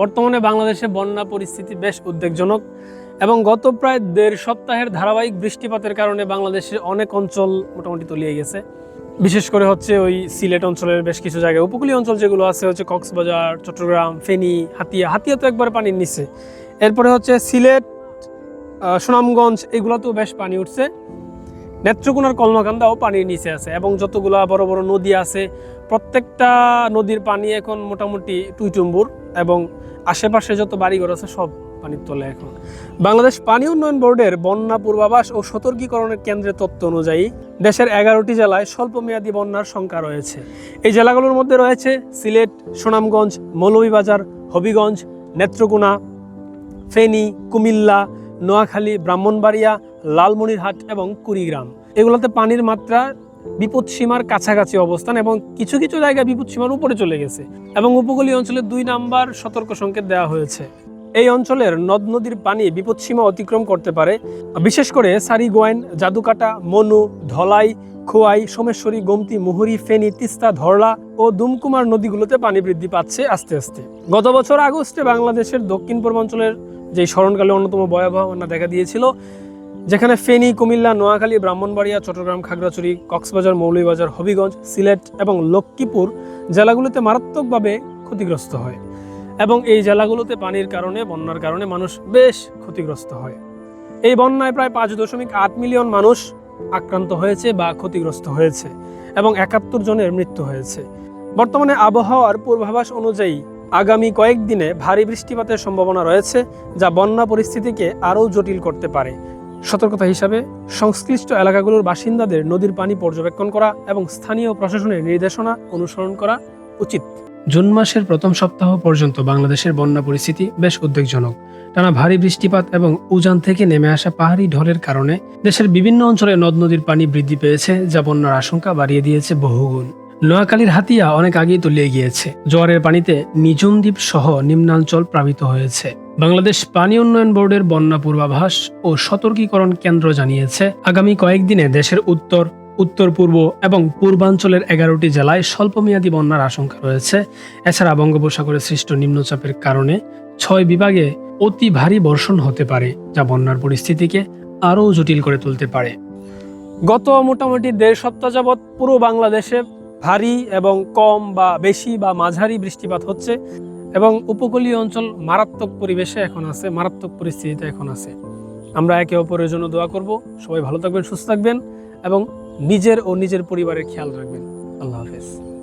বর্তমানে বাংলাদেশে বন্যা পরিস্থিতি বেশ উদ্বেগজনক এবং গত প্রায় দেড় সপ্তাহের ধারাবাহিক বৃষ্টিপাতের কারণে বাংলাদেশের অনেক অঞ্চল মোটামুটি তলিয়ে গেছে। বিশেষ করে হচ্ছে ওই সিলেট অঞ্চলের বেশ কিছু জায়গায়। উপকূলীয় অঞ্চল যেগুলো আছে, হচ্ছে কক্সবাজার, চট্টগ্রাম, ফেনী, হাতিয়া। হাতিয়া তো একবার পানির নিচে এরপরে হচ্ছে সিলেট সুনামগঞ্জ, এগুলোতেও বেশ পানি উঠছে। নেত্রকোনার কলমাকান্দাও পানির নিচে আছে এবং যতগুলা বড় বড় নদী আছে, প্রত্যেকটা নদীর পানি এখন মোটামুটি টুইটুম্বুর এবং আশেপাশে যত বাড়িঘর আছে সব পানির তলে এখন। বাংলাদেশ পানি উন্নয়ন বোর্ডের বন্যা পূর্বাভাস ও সতর্কীকরণের কেন্দ্রের তত্ত্ব অনুযায়ী দেশের এগারোটি জেলায় স্বল্পমেয়াদী বন্যার সংখ্যা রয়েছে। এই জেলাগুলোর মধ্যে রয়েছে সিলেট, সুনামগঞ্জ, মৌলভীবাজার, হবিগঞ্জ, নেত্রকোনা, ফেনী, কুমিল্লা, নোয়াখালী, ব্রাহ্মণবাড়িয়া লালমনিরহাট এবং কুড়িগ্রাম। এগুলোতে পানির মাত্রা বিপদসীমার কাছাকাছি অবস্থান এবং কিছু কিছু জায়গায় বিপদসীমার উপরে চলে গেছে এবং উপকূলীয় অঞ্চলে দুই নাম্বার সতর্ক সংকেত দেওয়া হয়েছে। এই অঞ্চলের নদ নদীর পানি বিপদসীমা অতিক্রম করতে পারে। বিশেষ করে সারিগোয়াইন, জাদুকাটা, মনু, ধলাই, খোয়াই, সোমেশ্বরী, গোমতি, মুহুরী, ফেনী, তিস্তা, ধরলা ও দুমকুমার নদীগুলোতে পানি বৃদ্ধি পাচ্ছে আস্তে আস্তে। গত বছর আগস্টে বাংলাদেশের দক্ষিণ পূর্বাঞ্চলের যে স্মরণকালে অন্যতম ভয়াবহ বন্যা দেখা দিয়েছিল যেখানে ফেনী, কুমিল্লা, নোয়াখালী, ব্রাহ্মণবাড়িয়া, চট্টগ্রাম, খাগড়াছড়ি, কক্সবাজার, মৌলভীবাজার, হবিগঞ্জ, সিলেট এবং লক্ষ্মীপুর জেলাগুলোতে মারাত্মকভাবে ক্ষতিগ্রস্ত হয় এবং এই জেলাগুলোতে পানির কারণে, বন্যার কারণে মানুষ বেশ ক্ষতিগ্রস্ত হয়। এই বন্যায় প্রায় পাঁচ দশমিক আট মিলিয়ন মানুষ আক্রান্ত হয়েছে বা ক্ষতিগ্রস্ত হয়েছে এবং একাত্তর জনের মৃত্যু হয়েছে। বর্তমানে আবহাওয়ার পূর্বাভাস অনুযায়ী আগামী কয়েকদিনে ভারী বৃষ্টিপাতের সম্ভাবনা রয়েছে, যা বন্যা পরিস্থিতিকে আরও জটিল করতে পারে। সতর্কতা হিসাবে সংশ্লিষ্ট এলাকাগুলোর বাসিন্দাদের নদীর পানি পর্যবেক্ষণ করা এবং স্থানীয় প্রশাসনের নির্দেশনা অনুসরণ করা উচিত। জুন মাসের প্রথম সপ্তাহ পর্যন্ত বাংলাদেশের বন্যা পরিস্থিতি বেশ উদ্বেগজনক। টানা ভারী বৃষ্টিপাত এবং উজান থেকে নেমে আসা পাহাড়ি ঢলের কারণে দেশের বিভিন্ন অঞ্চলে নদ নদীর পানি বৃদ্ধি পেয়েছে, যা বন্যার আশঙ্কা বাড়িয়ে দিয়েছে বহুগুণ। নোয়াখালীর হাতিয়া অনেক আগেই তলিয়ে গিয়েছে। জোয়ারের পানিতে নিজুম দ্বীপ সহ নিম্নাঞ্চল প্লাবিত হয়েছে। বাংলাদেশ পানি উন্নয়ন বোর্ডের বন্যা পূর্বাভাস ও সতর্কীকরণ কেন্দ্র জানিয়েছে, আগামী কয়েকদিনে দেশের উত্তর উত্তর পূর্ব এবং পূর্বাঞ্চলের এগারোটি জেলায় স্বল্পমেয়াদী বন্যার আশঙ্কা রয়েছে। এছাড়া বঙ্গোপসাগরে সৃষ্ট নিম্নচাপের কারণে ছয় বিভাগে অতি ভারী বর্ষণ হতে পারে, যা বন্যার পরিস্থিতিকে আরও জটিল করে তুলতে পারে। গত মোটামুটি দেড় সপ্তাহ যাবৎ পুরো বাংলাদেশে ভারী এবং কম বা বেশি বা মাঝারি বৃষ্টিপাত হচ্ছে। এবং উপকূলীয় অঞ্চল মারাত্মক পরিবেশে এখন আছে, মারাত্মক পরিস্থিতিতে এখন আছে। আমরা একে অপরের জন্য দোয়া করব। সবাই ভালো থাকবেন, সুস্থ থাকবেন এবং নিজের ও নিজের পরিবারের খেয়াল রাখবেন। আল্লাহ হাফেজ।